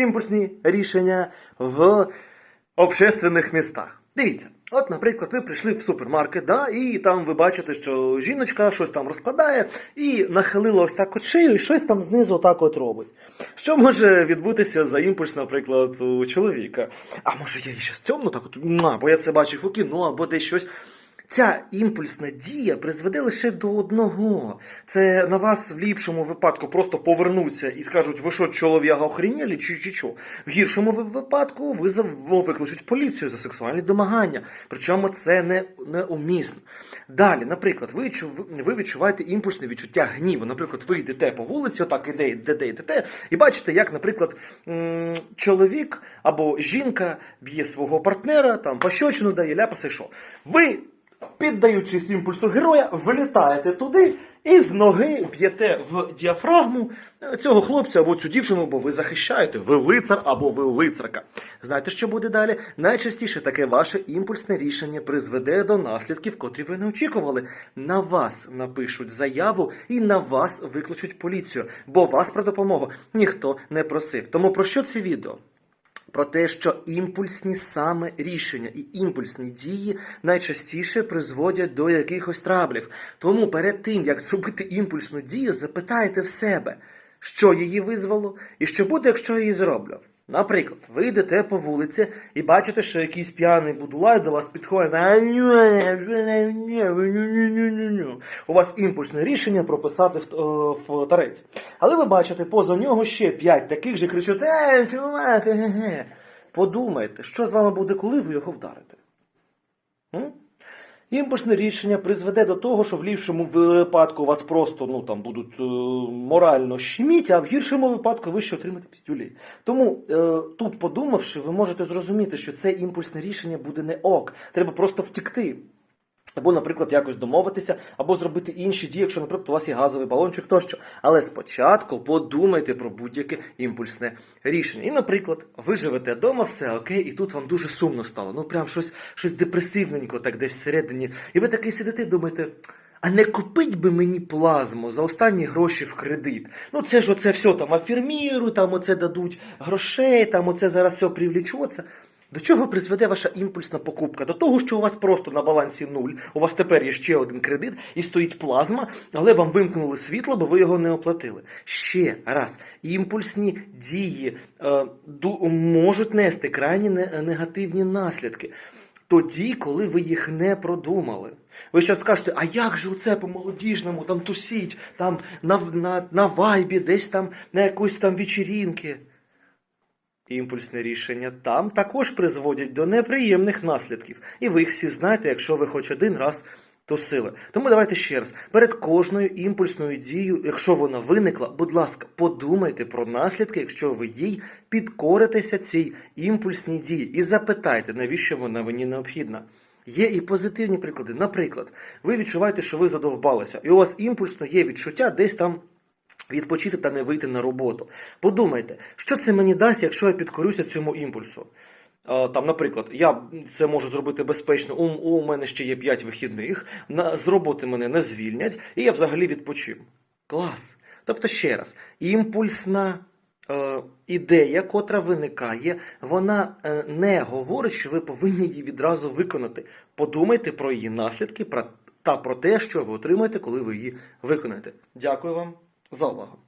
імпульсні рішення в общественних містах. Дивіться, от, наприклад, ви прийшли в супермаркет, да, і там ви бачите, що жіночка щось там розкладає і нахилила ось так от шию, і щось там знизу отак от робить. Що може відбутися за імпульс, наприклад, у чоловіка? А може я її ще стьомну так от, бо я це бачив у кіно або десь щось. Ця імпульсна дія призведе лише до одного. Це на вас в ліпшому випадку просто повернуться і скажуть, ви що, чолов'яга охренєлі, чи чи що? В гіршому випадку ви зав- викличуть поліцію за сексуальні домагання. Причому це не, неумісно. Далі, наприклад, ви, ви відчуваєте імпульсне відчуття гніву. Наприклад, ви йдете по вулиці, отак іде, йдете, йдете, і бачите, як, наприклад, чоловік або жінка б'є свого партнера, там пощочину дає, ляпаса і що. Ви піддаючись імпульсу героя, вилітаєте туди і з ноги б'єте в діафрагму цього хлопця або цю дівчину, бо ви захищаєте, ви лицар або ви лицарка. Знаєте, що буде далі? Найчастіше таке ваше імпульсне рішення призведе до наслідків, котрі ви не очікували. На вас напишуть заяву і на вас викличуть поліцію, бо вас про допомогу ніхто не просив. Тому про що це відео? Про те, що імпульсні саме рішення і імпульсні дії найчастіше призводять до якихось траблів. Тому перед тим, як зробити імпульсну дію, запитайте в себе, що її визвало, і що буде, якщо я її зроблю. Наприклад, ви йдете по вулиці і бачите, що якийсь п'яний будулай до вас підходить. У вас імпульсне рішення прописати в, в, в тарець. Але ви бачите поза нього ще п'ять таких же кричуть: Е, чувак, ге-ге». Подумайте, що з вами буде, коли ви його вдарите. Імпульсне рішення призведе до того, що в ліпшому випадку вас просто ну, там, будуть е, морально щеміть, а в гіршому випадку ви ще отримаєте пістюлі. Тому е, тут, подумавши, ви можете зрозуміти, що це імпульсне рішення буде не ок. Треба просто втікти. Або, наприклад, якось домовитися, або зробити інші дії, якщо, наприклад, у вас є газовий балончик тощо. Але спочатку подумайте про будь-яке імпульсне рішення. І, наприклад, ви живете вдома, все окей, і тут вам дуже сумно стало. Ну, прям щось, щось депресивненько, так десь всередині. І ви такий сидите, і думаєте. А не купить би мені плазму за останні гроші в кредит. Ну це ж оце все там афірміру, там оце дадуть грошей, там оце зараз все привлічуться. До чого призведе ваша імпульсна покупка? До того, що у вас просто на балансі нуль, у вас тепер є ще один кредит і стоїть плазма, але вам вимкнули світло, бо ви його не оплатили. Ще раз, імпульсні дії е, можуть нести крайні не- негативні наслідки. Тоді, коли ви їх не продумали. Ви зараз скажете, а як же оце по молодіжному, там тусіть, там на, на, на вайбі, десь там на якоїсь там вечірінки. Імпульсне рішення там також призводять до неприємних наслідків. І ви їх всі знаєте, якщо ви хоч один раз тусили. Тому давайте ще раз. Перед кожною імпульсною дією, якщо вона виникла, будь ласка, подумайте про наслідки, якщо ви їй підкоритеся цій імпульсній дії. І запитайте, навіщо вона мені необхідна. Є і позитивні приклади. Наприклад, ви відчуваєте, що ви задовбалися, і у вас імпульсно є відчуття десь там відпочити та не вийти на роботу. Подумайте, що це мені дасть, якщо я підкорюся цьому імпульсу. Е, Там, наприклад, я це можу зробити безпечно. У, у мене ще є 5 вихідних, на, з роботи мене не звільнять, і я взагалі відпочив. Клас. Тобто, ще раз, імпульсна е, ідея, котра виникає, вона е, не говорить, що ви повинні її відразу виконати. Подумайте про її наслідки та про те, що ви отримаєте, коли ви її виконаєте. Дякую вам за увагу.